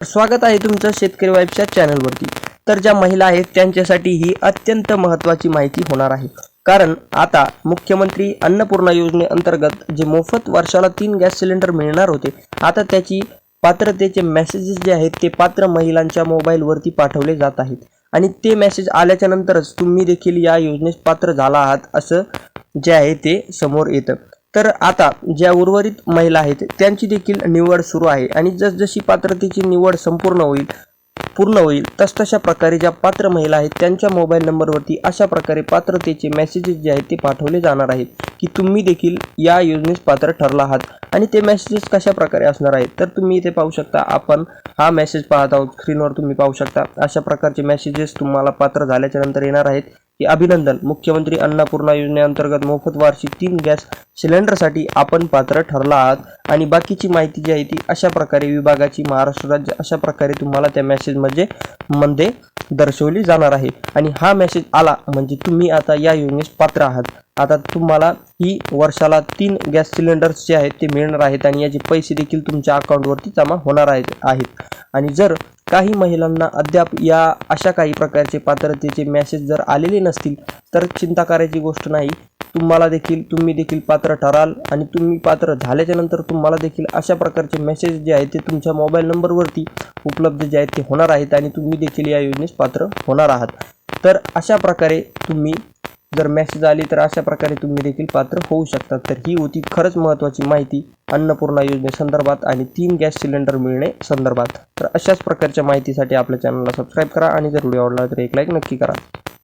स्वागत आहे तुमचं शेतकरी वाईफच्या चॅनलवरती. तर ज्या महिला आहेत त्यांच्यासाठी ही अत्यंत महत्त्वाची माहिती होणार आहे. कारण आता मुख्यमंत्री अन्नपूर्णा योजनेअंतर्गत जे मोफत वर्षाला तीन गॅस सिलेंडर मिळणार होते आता त्याची पात्रतेचे मेसेजेस जे आहेत ते पात्र महिलांच्या मोबाईलवरती पाठवले जात आहेत. आणि ते मेसेज आल्याच्या नंतरच तुम्ही देखील या योजनेस पात्र झाला आहात असं जे आहे ते समोर येतं. तर आता ज्या उर्वरित महिला आहेत त्यांची देखील निवड सुरू आहे. आणि जसजशी पात्रतेची निवड संपूर्ण होईल पूर्ण होईल तसतशा प्रकारे ज्या पात्र महिला आहेत त्यांच्या मोबाईल नंबरवरती अशा प्रकारे पात्रतेचे मेसेजेस जे आहेत ते पाठवले जाणार आहेत की तुम्ही देखील या योजनेस पात्र ठरला आहात. आणि ते मेसेजेस कशा प्रकारे असणार आहेत? तर तुम्ही इथे पाहू शकता आपण हा मेसेज पाहत आहोत. स्क्रीनवर तुम्ही पाहू शकता. अशा प्रकारचे मेसेजेस तुम्हाला पात्र झाल्याच्यानंतर येणार आहेत. की अभिनंदन मुख्यमंत्री अन्नपूर्णा योजनेअंतर्गत मोफत वार्षिक तीन गॅस सिलेंडरसाठी आपण पात्र ठरला आहात. आणि बाकीची माहिती जी आहे ती अशा प्रकारे विभागाची महाराष्ट्र राज्य अशा प्रकारे तुम्हाला त्या मेसेजमध्ये मध्ये दर्शवली जाणार आहे. आणि हा मेसेज आला म्हणजे तुम्ही आता या योजनेस पात्र आहात. आता तुम्हाला ही वर्षाला तीन गॅस सिलेंडर्स जे आहेत ते मिळणार आहेत आणि याचे पैसे देखील तुमच्या अकाउंटवरती जमा होणार आहेत आहेत. आणि जर काही महिलांना अद्याप या अशा काही प्रकारचे पात्रतेचे मेसेज जर आलेले नसतील तर चिंता करायची गोष्ट नाही. तुम्हाला देखील तुम्ही देखील पात्र ठराल आणि तुम्ही पात्र झाल्याच्यानंतर तुम्हाला देखील अशा प्रकारचे मेसेज जे आहेत ते तुमच्या मोबाईल नंबरवरती उपलब्ध जे आहेत ते होणार आहेत आणि तुम्ही देखील या योजनेस पात्र होणार आहात. तर अशा प्रकारे तुम्ही जर मेसेज आली तर अशा प्रकारे तुम्ही देखील पात्र होऊ शकतात तर ही होती खरंच महत्त्वाची माहिती अन्नपूर्णा योजनेसंदर्भात आणि तीन गॅस सिलेंडर मिळणे संदर्भात. तर अशाच प्रकारच्या माहितीसाठी आपल्या चॅनलला सबस्क्राईब करा आणि जर व्हिडिओ आवडला तर एक लाईक नक्की करा.